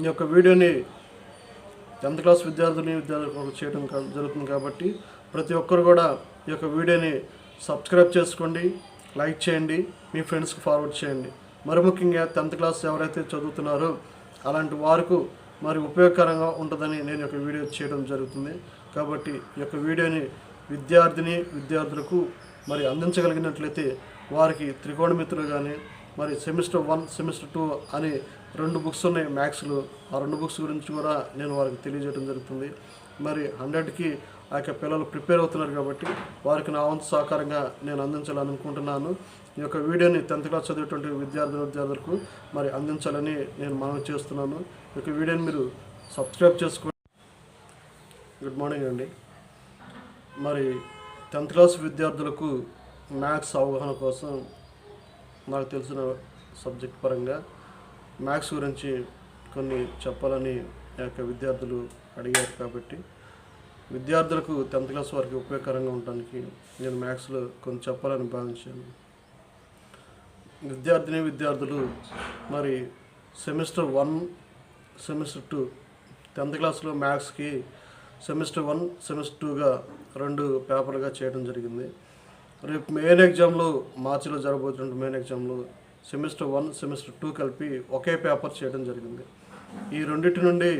ఈ యొక్క వీడియోని టెన్త్ క్లాస్ విద్యార్థులని విద్యార్థులకు చేయడం జరుగుతుంది కాబట్టి ప్రతి ఒక్కరు కూడా ఈ యొక్క వీడియోని సబ్స్క్రైబ్ చేసుకోండి లైక్ చేయండి మీ ఫ్రెండ్స్కి ఫార్వర్డ్ చేయండి. మరి ముఖ్యంగా టెన్త్ క్లాస్ ఎవరైతే చదువుతున్నారో అలాంటి వారికి మరి ఉపయోగకరంగా ఉంటుందని నేను ఈ యొక్క వీడియో చేయడం జరుగుతుంది. కాబట్టి ఈ యొక్క వీడియోని విద్యార్థిని విద్యార్థులకు మరి అందించగలిగినట్లయితే వారికి త్రికోణమిత్రులు కానీ మరి సెమిస్టర్ వన్ సెమిస్టర్ టూ అని రెండు బుక్స్ ఉన్నాయి మ్యాథ్స్లో ఆ రెండు బుక్స్ గురించి కూడా నేను వారికి తెలియజేయడం జరుగుతుంది. మరి హండ్రెడ్కి ఆ యొక్క పిల్లలు ప్రిపేర్ అవుతున్నారు కాబట్టి వారికి నా వంతు సహకారంగా నేను అందించాలని అనుకుంటున్నాను. ఈ యొక్క వీడియోని టెన్త్ క్లాస్ చదివేటువంటి విద్యార్థుల విద్యార్థులకు మరి అందించాలని నేను మనవి చేస్తున్నాను. ఈ యొక్క వీడియోని మీరు సబ్స్క్రైబ్ చేసుకోండి గుడ్ మార్నింగ్ అండి. మరి టెన్త్ క్లాస్ విద్యార్థులకు మ్యాథ్స్ అవగాహన కోసం నాకు తెలిసిన సబ్జెక్ట్ పరంగా మ్యాథ్స్ గురించి కొన్ని చెప్పాలని యొక్క విద్యార్థులు అడిగారు కాబట్టి విద్యార్థులకు టెన్త్ క్లాస్ వారికి ఉపయోగకరంగా ఉండడానికి నేను మ్యాథ్స్లో కొన్ని చెప్పాలని భావించాను. విద్యార్థిని విద్యార్థులు మరి semester one semester two tenth క్లాస్లో మ్యాథ్స్కి సెమిస్టర్ వన్ సెమిస్టర్ టూగా రెండు పేపర్గా చేయడం జరిగింది. రేపు మెయిన్ ఎగ్జామ్లో మార్చిలో జరగబోతున్న మెయిన్ ఎగ్జామ్లో సెమిస్టర్ వన్ సెమిస్టర్ టూ కలిపి ఒకే పేపర్ చేయడం జరిగింది. ఈ రెండింటి నుండి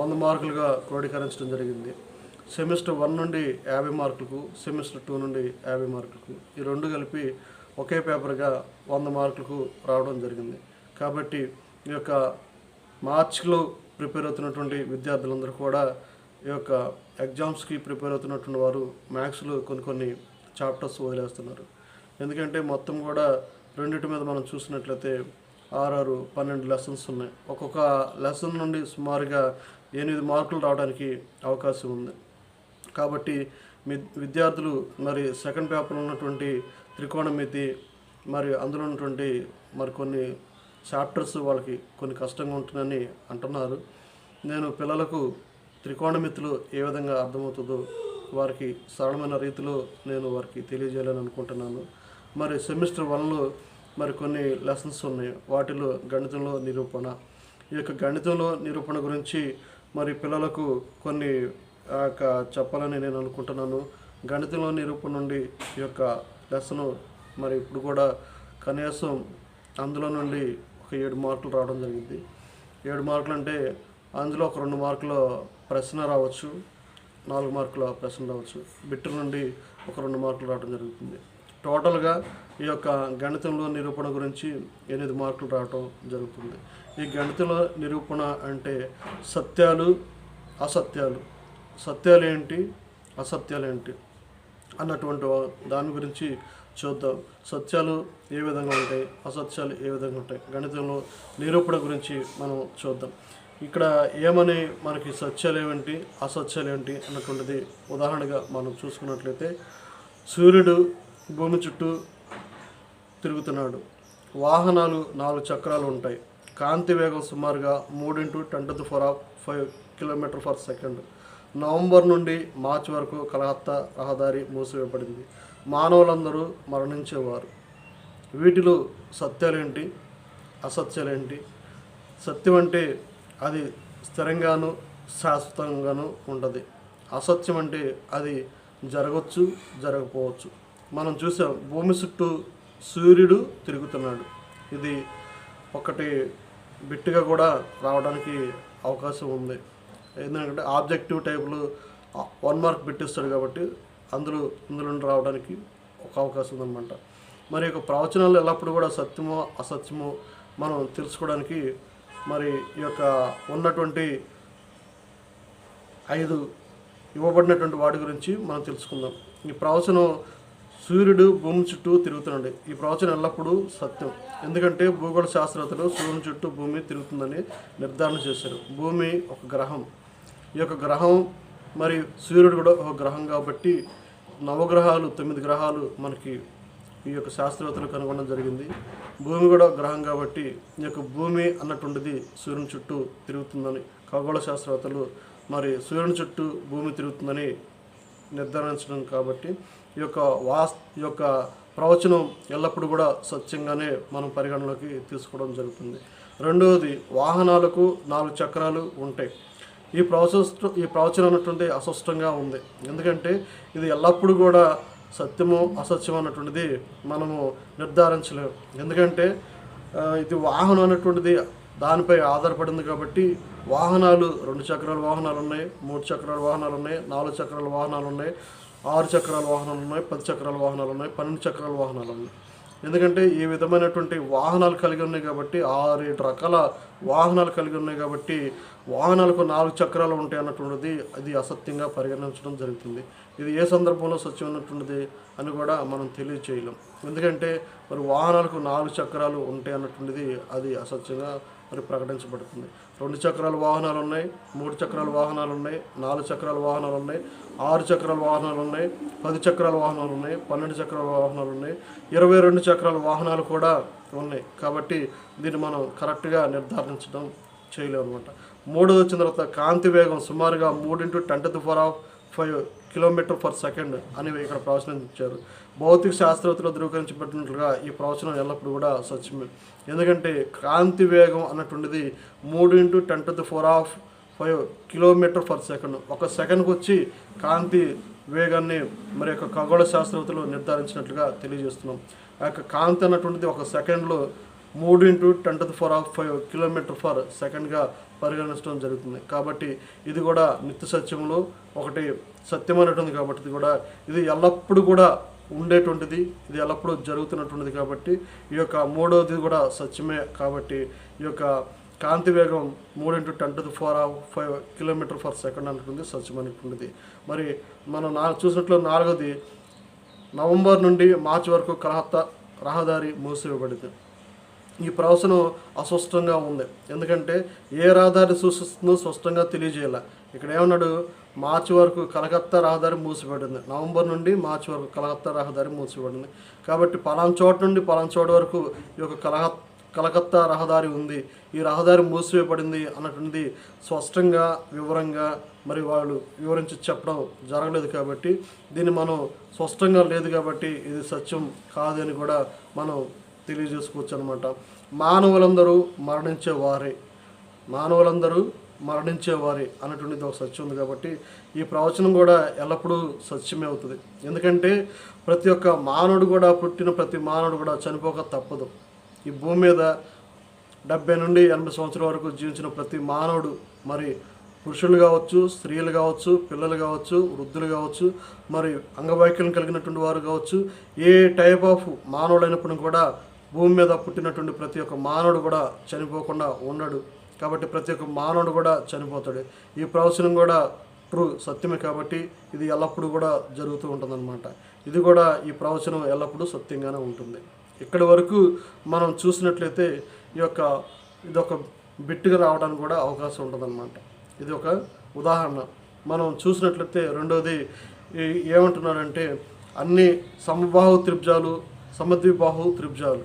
వంద మార్కులుగా క్రోడీకరించడం జరిగింది. సెమిస్టర్ వన్ నుండి యాభై మార్కులకు సెమిస్టర్ టూ నుండి యాభై మార్కులకు ఈ రెండు కలిపి ఒకే పేపర్గా వంద మార్కులకు రావడం జరిగింది. కాబట్టి ఈ యొక్క మార్చ్లో ప్రిపేర్ అవుతున్నటువంటి విద్యార్థులందరూ కూడా ఈ యొక్క ఎగ్జామ్స్కి ప్రిపేర్ అవుతున్నటువంటి వారు మ్యాథ్స్లో కొన్ని కొన్ని చాప్టర్స్ వదిలేస్తున్నారు. ఎందుకంటే మొత్తం కూడా రెండింటి మీద మనం చూసినట్లయితే ఆరారు పన్నెండు లెసన్స్ ఉన్నాయి. ఒక్కొక్క లెసన్ నుండి సుమారుగా ఎనిమిది మార్కులు రావడానికి అవకాశం ఉంది. కాబట్టి మీ విద్యార్థులు మరి సెకండ్ పేపర్లో ఉన్నటువంటి త్రికోణమితి మరి అందులో ఉన్నటువంటి మరి కొన్ని చాప్టర్స్ వాళ్ళకి కొన్ని కష్టంగా ఉంటుందని అంటున్నారు. నేను పిల్లలకు త్రికోణమితులు ఏ విధంగా అర్థమవుతుందో వారికి సరళమైన రీతిలో నేను వారికి తెలియజేయాలని అనుకుంటున్నాను. మరి సెమిస్టర్ వన్లో మరి కొన్ని లెసన్స్ ఉన్నాయి. వాటిలో గణితంలో నిరూపణ. ఈ యొక్క గణితంలో నిరూపణ గురించి మరి పిల్లలకు కొన్ని ఆ యొక్క చెప్పాలని నేను అనుకుంటున్నాను. గణితంలో నిరూపణ నుండి ఈ యొక్క లెసన్ మరి ఇప్పుడు కూడా కనీసం అందులో నుండి ఒక ఏడు మార్కులు రావడం జరిగింది. ఏడు మార్కులు అంటే అందులో ఒక రెండు మార్కుల ప్రశ్న రావచ్చు నాలుగు మార్కుల ప్రశ్న రావచ్చు. బిట్టు నుండి ఒక రెండు మార్కులు రావడం జరుగుతుంది. టోటల్గా ఈ యొక్క గణితంలో నిరూపణ గురించి ఎనిమిది మార్కులు రావటం జరుగుతుంది. ఈ గణితంలో నిరూపణ అంటే సత్యాలు అసత్యాలు. సత్యాలు ఏంటి? అసత్యాలు ఏంటి? అన్నటువంటి దాని గురించి చూద్దాం. సత్యాలు ఏ విధంగా ఉంటాయి? అసత్యాలు ఏ విధంగా ఉంటాయి? గణితంలో నిరూపణ గురించి మనం చూద్దాం. ఇక్కడ ఏమని మనకి సత్యాలు ఏమిటి? అసత్యాలు ఏంటి? అన్నటువంటిది ఉదాహరణగా మనం చూసుకున్నట్లయితే సూర్యుడు భూమి చుట్టూ తిరుగుతున్నాడు. వాహనాలు నాలుగు చక్రాలు ఉంటాయి. కాంతి వేగం సుమారుగా మూడింటూ ten to four five kilometre per second. November నుండి మార్చి వరకు కలకత్తా రహదారి మూసివేయబడింది. మానవులందరూ మరణించేవారు. వీటిలో సత్యాలేంటి? అసత్యాలేంటి? సత్యం అంటే అది స్థిరంగాను శాశ్వతంగాను ఉంటుంది అసత్యం అంటే అది జరగవచ్చు జరగకపోవచ్చు. మనం చూసాం భూమి చుట్టూ సూర్యుడు తిరుగుతున్నాడు. ఇది ఒకటి బిట్టుగా కూడా రావడానికి అవకాశం ఉంది. ఎందుకంటే ఆబ్జెక్టివ్ టైపులు వన్ మార్క్ పెట్టిస్తాడు కాబట్టి అందులో ఇందులో రావడానికి ఒక అవకాశం ఉందన్నమాట. మరి యొక్క ప్రవచనాలు ఎల్లప్పుడూ కూడా సత్యమో అసత్యమో మనం తెలుసుకోవడానికి మరి ఈ యొక్క ఉన్నటువంటి ఐదు ఇవ్వబడినటువంటి వాటి గురించి మనం తెలుసుకుందాం. ఈ ప్రవచనం సూర్యుడు భూమి చుట్టూ తిరుగుతున్నాడు. ఈ ప్రవచనం ఎల్లప్పుడూ సత్యం. ఎందుకంటే భూగోళ శాస్త్రవేత్తలు సూర్యుని చుట్టూ భూమి తిరుగుతుందని నిర్ధారణ చేశారు. భూమి ఒక గ్రహం. ఈ యొక్క గ్రహం మరి సూర్యుడు కూడా ఒక గ్రహం కాబట్టి నవగ్రహాలు తొమ్మిది గ్రహాలు మనకి ఈ యొక్క శాస్త్రవేత్తలు కనుగొనడం జరిగింది. భూమి కూడా గ్రహం కాబట్టి ఈ యొక్క భూమి అన్నటువంటిది సూర్యుని చుట్టూ తిరుగుతుందని ఖగోళ శాస్త్రవేత్తలు మరి సూర్యుని చుట్టూ భూమి తిరుగుతుందని నిర్ధారించడం కాబట్టి ఈ యొక్క వాస్ ఈ యొక్క ప్రవచనం ఎల్లప్పుడూ కూడా స్వచ్ఛంగానే మనం పరిగణలోకి తీసుకోవడం జరుగుతుంది. రెండవది వాహనాలకు నాలుగు చక్రాలు ఉంటాయి. ఈ ప్రవచన ఈ ప్రవచనం అన్నటువంటి అస్పష్టంగా ఉంది. ఎందుకంటే ఇది ఎల్లప్పుడూ కూడా సత్యము అసత్యం అన్నటువంటిది మనము నిర్ధారించలేము. ఎందుకంటే ఇది వాహనం అనేటువంటిది దానిపై ఆధారపడింది కాబట్టి వాహనాలు రెండు చక్రాల వాహనాలు ఉన్నాయి మూడు చక్రాల వాహనాలు ఉన్నాయి నాలుగు చక్రాల వాహనాలు ఉన్నాయి ఆరు చక్రాల వాహనాలు ఉన్నాయి పది చక్రాల వాహనాలు ఉన్నాయి పన్నెండు చక్రాల వాహనాలు ఉన్నాయి. ఎందుకంటే ఈ విధమైనటువంటి వాహనాలు కలిగి ఉన్నాయి కాబట్టి ఆరు ఏడు రకాల వాహనాలు కలిగి ఉన్నాయి కాబట్టి వాహనాలకు నాలుగు చక్రాలు ఉంటాయి అన్నటువంటిది అది అసత్యంగా పరిగణించడం జరుగుతుంది. ఇది ఏ సందర్భంలో సత్యమైనటువంటిది అని కూడా మనం తెలియచేయలేం. ఎందుకంటే మరి వాహనాలకు నాలుగు చక్రాలు ఉంటాయి అన్నటువంటిది అది అసత్యంగా మరి ప్రకటించబడుతుంది. రెండు చక్రాల వాహనాలు ఉన్నాయి మూడు చక్రాల వాహనాలు ఉన్నాయి నాలుగు చక్రాల వాహనాలు ఉన్నాయి ఆరు చక్రాల వాహనాలు ఉన్నాయి పది చక్రాల వాహనాలు ఉన్నాయి పన్నెండు చక్రాల వాహనాలు ఉన్నాయి ఇరవై రెండు చక్రాల వాహనాలు కూడా ఉన్నాయి. కాబట్టి దీన్ని మనం కరెక్ట్గా నిర్ధారించడం చేయలేము అనమాట మూడోది వచ్చిన తర్వాత కాంతి వేగం సుమారుగా మూడింటూ ten to four of five kilometre per second అని ఇక్కడ ప్రవచనం ఇచ్చారు. భౌతిక శాస్త్రవేత్తలు ధృవీకరించబడినట్లుగా ఈ ప్రవచనం ఎల్లప్పుడూ కూడా సత్యమే. ఎందుకంటే కాంతి వేగం అన్నటువంటిది మూడు into ten to the power of five kilometre per second. ఒక సెకండ్కి వచ్చి కాంతి వేగాన్ని మరి యొక్క ఖగోళ శాస్త్రవేత్తలు నిర్ధారించినట్లుగా తెలియజేస్తున్నాం. ఆ యొక్క కాంతి అన్నటువంటిది ఒక సెకండ్లో మూడు into ten to the power of five kilometre per సెకండ్గా పరిగణించడం జరుగుతుంది. కాబట్టి ఇది కూడా నిత్య సత్యంలో ఒకటి సత్యమైనటువంటి కాబట్టి ఇది కూడా ఇది ఎల్లప్పుడూ కూడా ఉండేటువంటిది ఇది ఎల్లప్పుడూ జరుగుతున్నటువంటిది కాబట్టి ఈ యొక్క మూడవది కూడా సత్యమే కాబట్టి ఈ యొక్క కాంతి వేగం మూడు into ten to the power of five kilometre per second అనుకుంది సత్యమైనటువంటిది మరి మనం నా చూసినట్లు నాలుగోది నవంబర్ నుండి మార్చి వరకు కలహత్తా రహదారి మూసివేయబడింది. ఈ ప్రవచనం అస్పష్టంగా ఉంది. ఎందుకంటే ఏ రహదారి సూచిస్తుందో స్పష్టంగా తెలియజేయాల. ఇక్కడ ఏమన్నాడు? మార్చి వరకు కలకత్తా రహదారి మూసిపడింది. నవంబర్ నుండి మార్చి వరకు కలకత్తా రహదారి మూసిపడింది. కాబట్టి పలాన్ చోట నుండి పలాన్ చోట వరకు ఈ యొక్క కలహ కలకత్తా రహదారి ఉంది. ఈ రహదారి మూసివేయబడింది అన్నటువంటిది స్పష్టంగా వివరంగా మరి వాళ్ళు వివరించి చెప్పడం జరగలేదు కాబట్టి దీన్ని మనం స్పష్టంగా లేదు కాబట్టి ఇది సత్యం కాదని కూడా మనం తెలియజేసుకోవచ్చు అనమాట మానవులందరూ మరణించేవారే. మానవులందరూ మరణించేవారే అనేటువంటిది ఒక సత్యం ఉంది కాబట్టి ఈ ప్రవచనం కూడా ఎల్లప్పుడూ సత్యమే అవుతుంది. ఎందుకంటే ప్రతి ఒక్క మానవుడు కూడా పుట్టిన ప్రతి మానవుడు కూడా చనిపోక తప్పదు. ఈ భూమి మీద డెబ్బై నుండి ఎనభై సంవత్సరాల వరకు జీవించిన ప్రతి మానవుడు మరి పురుషులు కావచ్చు స్త్రీలు కావచ్చు పిల్లలు కావచ్చు వృద్ధులు కావచ్చు మరి అంగవైకల్యం కలిగినటువంటి వారు కావచ్చు ఏ టైప్ ఆఫ్ మానవుడైనప్పుడు కూడా భూమి మీద పుట్టినటువంటి ప్రతి ఒక్క మానవుడు కూడా చనిపోకుండా ఉండడు కాబట్టి ప్రతి ఒక్క మానవుడు కూడా చనిపోతాడు. ఈ ప్రవచనం కూడా ట్రూ సత్యమే కాబట్టి ఇది ఎల్లప్పుడూ కూడా జరుగుతూ ఉంటుందన్నమాట. ఇది కూడా ఈ ప్రవచనం ఎల్లప్పుడూ సత్యంగానే ఉంటుంది. ఇక్కడి వరకు మనం చూసినట్లయితే ఈ యొక్క ఇది ఒక బిట్టుగా రావడానికి కూడా అవకాశం ఉంటుందన్నమాట. ఇది ఒక ఉదాహరణ. మనం చూసినట్లయితే రెండోది ఏమంటున్నారంటే అన్ని సమబాహు త్రిభుజాలు సమద్విబాహు త్రిభుజాలు.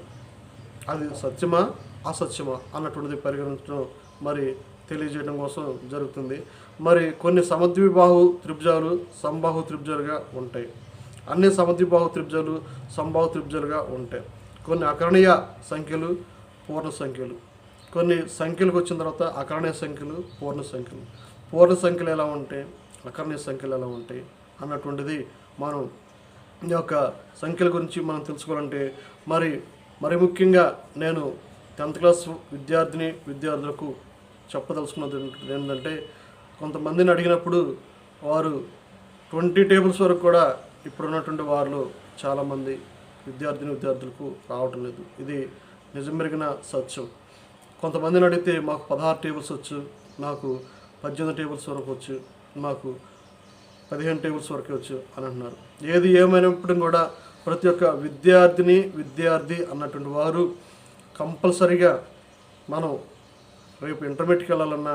అది సత్యమా? అసత్యమా? అన్నటువంటిది పరిగణించడం మరి తెలియజేయడం కోసం జరుగుతుంది. మరి కొన్ని సమద్విబాహు త్రిభుజాలు సంబాహు త్రిభుజాలుగా ఉంటాయి. అన్ని సమద్విబాహు త్రిభుజాలు సంబాహు త్రిభుజాలుగా ఉంటాయి. కొన్ని అకరణీయ సంఖ్యలు పూర్ణ సంఖ్యలు. కొన్ని సంఖ్యలకు వచ్చిన తర్వాత అకరణీయ సంఖ్యలు పూర్ణ సంఖ్యలు. పూర్ణ సంఖ్యలు ఎలా ఉంటాయి? అకరణీయ సంఖ్యలు ఎలా ఉంటాయి? అన్నటువంటిది మనం ఈ యొక్క సంఖ్యల గురించి మనం తెలుసుకోవాలంటే మరి మరి ముఖ్యంగా నేను టెన్త్ క్లాస్ విద్యార్థిని విద్యార్థులకు చెప్పదలుచుకున్నది ఏంటంటే కొంతమందిని అడిగినప్పుడు వారు ట్వంటీ టేబుల్స్ వరకు కూడా ఇప్పుడున్నటువంటి వారిలో చాలామంది విద్యార్థిని విద్యార్థులకు రావటం లేదు. ఇది నిజం మెరిగిన సత్యం. కొంతమందిని అడిగితే మాకు పదహారు టేబుల్స్ వచ్చు నాకు పద్దెనిమిది టేబుల్స్ వరకు వచ్చు మాకు పదిహేను టేబుల్స్ వరకే వచ్చు అని అంటున్నారు. ఏది ఏమైనప్పుడు కూడా ప్రతి ఒక్క విద్యార్థిని విద్యార్థి అన్నటువంటి వారు కంపల్సరిగా మనం రేపు ఇంటర్మీడియట్కి వెళ్ళాలన్నా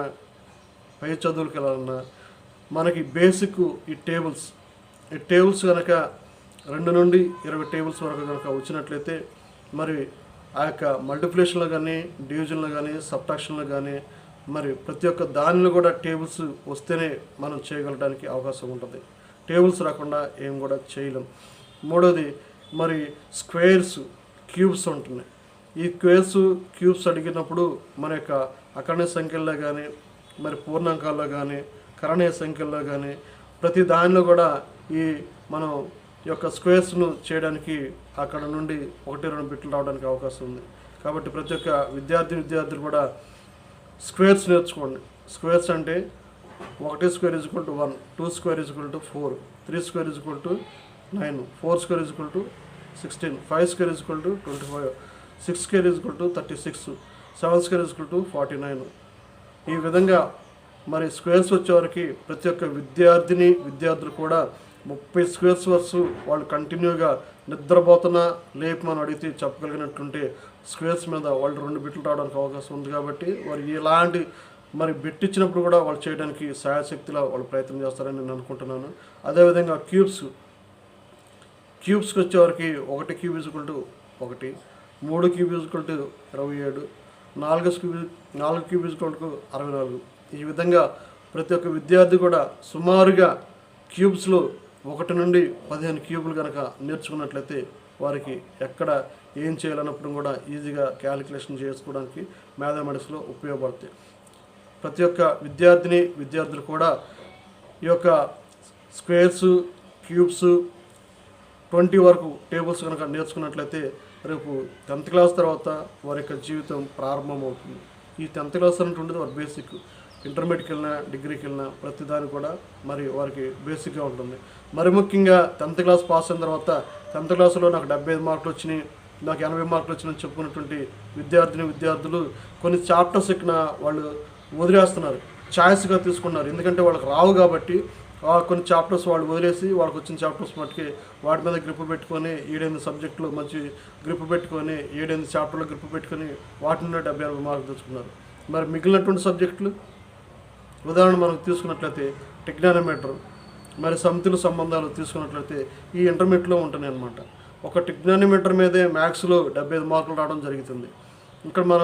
పై చదువులకు వెళ్ళాలన్నా మనకి బేసిక్ ఈ టేబుల్స్ ఈ టేబుల్స్ కనుక రెండు నుండి ఇరవై టేబుల్స్ వరకు కనుక వచ్చినట్లయితే మరి ఆ యొక్క మల్టిప్లికేషన్లో కానీ డివిజన్లో కానీ సబ్ట్రాక్షన్లో కానీ మరి ప్రతి ఒక్క దానిలో కూడా టేబుల్స్ వస్తేనే మనం చేయగలడానికి అవకాశం ఉంటుంది. టేబుల్స్ రాకుండా ఏం కూడా చేయలేం. మూడోది మరి స్క్వేర్స్ క్యూబ్స్ ఉంటున్నాయి. ఈ స్క్వేర్స్ క్యూబ్స్ అడిగినప్పుడు మన యొక్క అకరణీయ సంఖ్యల్లో కానీ మరి పూర్ణాంకాల్లో కానీ కరణీయ సంఖ్యల్లో కానీ ప్రతి దానిలో కూడా ఈ మనం యొక్క స్క్వేర్స్ను చేయడానికి అక్కడ నుండి ఒకటి రెండు బిట్లు రావడానికి అవకాశం ఉంది. కాబట్టి ప్రతి ఒక్క విద్యార్థి విద్యార్థులు కూడా స్క్వేర్స్ నేర్చుకోండి. స్క్వేర్స్ అంటే ఒకటి square is equal to one two square is equal to four three square is equal to nine four square is equal to sixteen five square is equal to twenty five six square is equal to thirty six seven square is equal to forty nine. ఈ విధంగా మరి squares వచ్చేవరకు ప్రతి ఒక్క విద్యార్థిని విద్యార్థులు కూడా ముప్పై స్క్వేర్స్ వరకు వాళ్ళు కంటిన్యూగా నిద్రపోతున్నా లేపి మనం అడిగితే చెప్పగలిగినట్టుంటే స్క్వేర్స్ మీద వాళ్ళు రెండు బిట్లు రావడానికి అవకాశం ఉంది కాబట్టి వారు ఇలాంటి మరి బిట్ ఇచ్చినప్పుడు కూడా వాళ్ళు చేయడానికి సాయశక్తిలో వాళ్ళు ప్రయత్నం చేస్తారని నేను అనుకుంటున్నాను. అదేవిధంగా క్యూబ్స్ క్యూబ్స్కి వచ్చేవరకు ఒకటి క్యూబ్ ఈజ్వల్ టు ఒకటి మూడు క్యూబ్ ఈజ్వల్ టు ఇరవై ఏడు నాలుగు క్యూబ్ నాలుగు క్యూబ్ ఈజ్వల్ టు అరవై నాలుగు. ఈ విధంగా ప్రతి ఒక్క విద్యార్థి కూడా సుమారుగా క్యూబ్స్లో ఒకటి నుండి పదిహేను క్యూబులు కనుక నేర్చుకున్నట్లయితే వారికి ఎక్కడ ఏం చేయాలన్నప్పుడు కూడా ఈజీగా క్యాలిక్యులేషన్ చేసుకోవడానికి మ్యాథమెటిక్స్లో ఉపయోగపడతాయి. ప్రతి ఒక్క విద్యార్థిని విద్యార్థులు కూడా ఈ యొక్క స్క్వేర్స్ క్యూబ్స్ ట్వంటీ వరకు టేబుల్స్ కనుక నేర్చుకున్నట్లయితే రేపు టెన్త్ క్లాస్ తర్వాత వారి యొక్క జీవితం ప్రారంభమవుతుంది. ఈ టెన్త్ క్లాస్ అనేటువంటిది వారి బేసిక్ ఇంటర్మీడియట్కి వెళ్ళినా డిగ్రీకి వెళ్ళినా ప్రతిదాని కూడా మరి వారికి బేసిక్గా ఉంటుంది. మరి ముఖ్యంగా టెన్త్ క్లాస్ పాస్ అయిన తర్వాత టెన్త్ క్లాస్లో నాకు డెబ్బై మార్కులు వచ్చినాయి. నాకు ఎనభై మార్కులు వచ్చినాయని చెప్పుకున్నటువంటి విద్యార్థిని విద్యార్థులు కొన్ని చాప్టర్స్ ఎక్కిన వాళ్ళు వదిలేస్తున్నారు. ఛాయిస్గా తీసుకున్నారు. ఎందుకంటే వాళ్ళకి రావు కాబట్టి కొన్ని చాప్టర్స్ వాళ్ళు వదిలేసి వాళ్ళకి వచ్చిన చాప్టర్స్ మట్టుకి వాటి మీద గ్రిప్ పెట్టుకొని ఏడెనిమిది సబ్జెక్టులు మంచి గ్రిప్ పెట్టుకొని ఏడెనిమిది చాప్టర్లు గ్రిప్ పెట్టుకొని వాటి నుండి డెబ్బై ఎనభై మార్కులు తెచ్చుకున్నారు. మరి మిగిలినటువంటి సబ్జెక్టులు ఉదాహరణ మనం తీసుకున్నట్లయితే టెక్నానోమీటర్ మరి సమితుల సంబంధాలు తీసుకున్నట్లయితే ఈ ఇంటర్మీడియట్లో ఉంటున్నాయి అనమాట ఒక టెక్నానోమీటర్ మీదే మ్యాథ్స్లో డెబ్బై ఐదు మార్కులు రావడం జరుగుతుంది. ఇక్కడ మన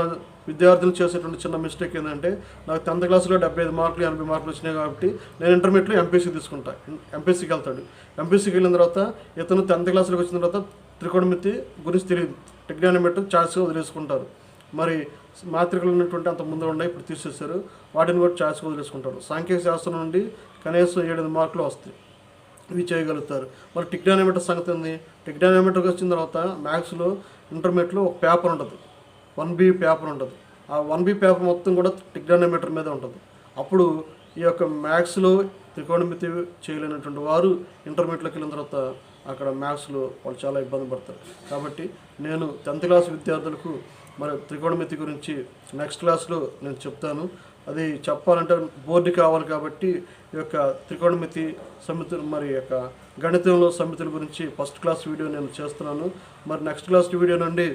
విద్యార్థులు చేసేటువంటి చిన్న మిస్టేక్ ఏంటంటే నాకు టెన్త్ క్లాస్లో డెబ్బై ఐదు మార్కులు ఎనభై మార్కులు వచ్చినాయి కాబట్టి నేను ఇంటర్మీడియట్లో ఎంపీసీ తీసుకుంటా. ఎంపీసీకి వెళ్తాడు. ఎంపీసీకి వెళ్ళిన తర్వాత ఇతను టెన్త్ క్లాస్లోకి వచ్చిన తర్వాత త్రికోణమితి గురించి తెలియదు. టెక్నానోమీటర్ ఛాయిస్గా వదిలేసుకుంటారు. మరి మాత్రికలు ఉన్నటువంటి అంత ముందు ఉన్నాయి ఇప్పుడు తీసేశారు. వాటిని కూడా ఛాయిస్గా వదిలేసుకుంటారు. సాంఖ్యక శాస్త్రం నుండి కనీసం ఏడు మార్కులు వస్తాయి. ఇవి చేయగలుగుతారు. మరి టెక్నానోమీటర్ సంగతి ఉంది టిక్డానోమీటర్కి వచ్చిన తర్వాత మ్యాథ్స్లో ఇంటర్మీడియట్లో ఒక పేపర్ ఉంటుంది. వన్ బి పేపర్ ఉంటుంది. ఆ వన్ బి పేపర్ మొత్తం కూడా టిక్డానోమీటర్ మీద ఉంటుంది. అప్పుడు ఈ యొక్క మ్యాథ్స్లో త్రికోణమితి చేయలేనటువంటి వారు ఇంటర్మీడియట్లోకి వెళ్ళిన తర్వాత అక్కడ మ్యాథ్స్లో వాళ్ళు చాలా ఇబ్బంది పడతారు. కాబట్టి నేను టెన్త్ క్లాస్ విద్యార్థులకు మరి త్రికోణమితి గురించి నెక్స్ట్ క్లాస్లో నేను చెప్తాను. అది చెప్పాలంటే బోర్డు కావాలి కాబట్టి ఈ యొక్క త్రికోణమితి సమితులు మరి యొక్క గణితంలో సమితుల గురించి ఫస్ట్ క్లాస్ వీడియో నేను చేస్తున్నాను. మరి నెక్స్ట్ క్లాస్ వీడియో నుండి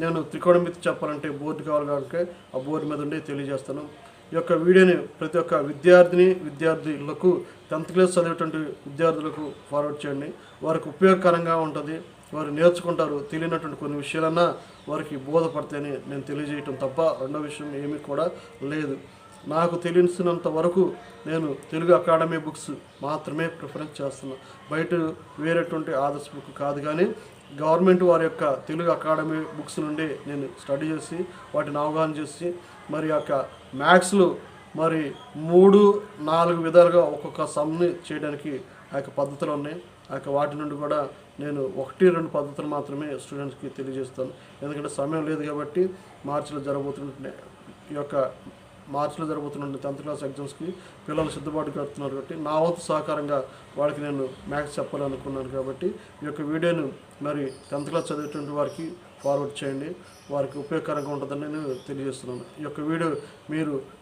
నేను త్రికోణమితి చెప్పాలంటే బోర్డు కావాలి కాబట్టి ఆ బోర్డు మీద ఉండే తెలియజేస్తాను. ఈ యొక్క వీడియోని ప్రతి ఒక్క విద్యార్థిని విద్యార్థులకు టెన్త్ క్లాస్ చదివేటువంటి విద్యార్థులకు ఫార్వర్డ్ చేయండి. వారికి ఉపయోగకరంగా ఉంటుంది. వారు నేర్చుకుంటారు తెలియనటువంటి కొన్ని విషయాలన్నా వారికి బోధపడతాయని నేను తెలియజేయటం తప్ప రెండో విషయం ఏమీ కూడా లేదు. నాకు తెలిసినంత వరకు నేను తెలుగు అకాడమీ బుక్స్ మాత్రమే ప్రిఫరెన్స్ చేస్తున్నాను బయట వేరేటువంటి ఆదర్శ బుక్ కాదు కానీ గవర్నమెంట్ వారి యొక్క తెలుగు అకాడమీ బుక్స్ నుండి నేను స్టడీ చేసి వాటిని అవగాహన చేసి మరి యొక్క మ్యాథ్స్లు మరి మూడు నాలుగు విధాలుగా ఒక్కొక్క సమ్ని చేయడానికి ఆ యొక్క పద్ధతులు ఉన్నాయి. ఆ యొక్క వాటి నుండి కూడా నేను ఒకటి రెండు పద్ధతులు మాత్రమే స్టూడెంట్స్కి తెలియజేస్తాను. ఎందుకంటే సమయం లేదు కాబట్టి మార్చిలో జరగబోతున్న ఈ యొక్క మార్చిలో జరగబోతున్న టెన్త్ క్లాస్ ఎగ్జామ్స్కి పిల్లలు సిద్ధపాటు కడుతున్నారు కాబట్టి నా వంతు సహకారంగా వాళ్ళకి నేను మ్యాథ్స్ చెప్పాలనుకున్నాను కాబట్టి ఈ యొక్క వీడియోను మరి టెన్త్ క్లాస్ చదివేటువంటి వారికి ఫార్వర్డ్ చేయండి. వారికి ఉపయోగకరంగా ఉంటుందని నేను తెలియజేస్తున్నాను. ఈ యొక్క వీడియో మీరు